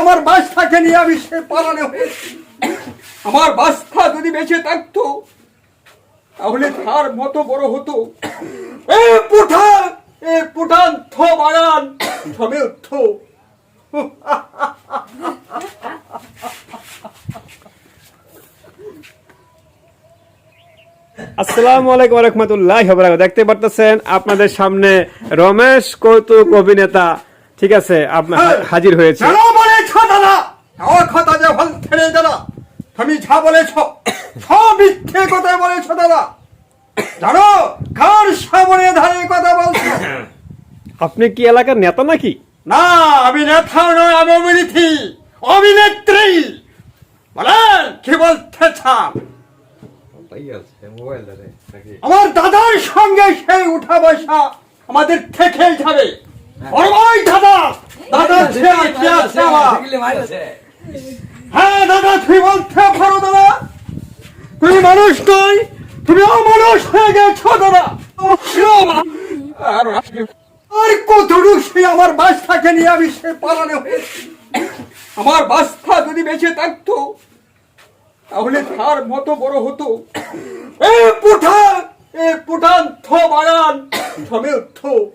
আমার বাচ্চাকে নিয়ে আমি সে পালানো আমার বাচ্চা যদি বেঁচে থাকতো তাহলে তার মতো বড় হতো। এ পুঠান এ পুঠান থ বাগান থবে থো আসসালামু আলাইকুম রহমতুল্লাহ দেখতে পারতেছেন আপনাদের সামনে রমেশ কৌতুক অভিনেতা। ঠিক আছে আপনার হাজির হয়েছে। তুমি যা বলেছ সব মিথ্যে কথা বলেছ দাদা। জানো কার সামনে ধারে কথা বলছো? আপনি কি এলাকার নেতা নাকি? না আমি নেতা নয় আমি অভিনেত্রী। অভিনেত্রী! বলেন কি বলতে চান? আমার দাদার সঙ্গে সেই উঠা বসা আমাদের থেকে যাবে ওই দাদা! হ্যাঁ দাদা তুমি বলতে পারো দাদা। তুমি মানুষ নয় তুমি অমানুষ হয়ে গেছো দাদা। আর সে আমার বাচ্চাকে নিয়ে আমি সে পালানো হয়েছি? আমার বাচ্চা যদি বেঁচে থাকতো তাহলে তার মতো বড় হতো। 에 부탄! 에 부탄 토 마란 저면 토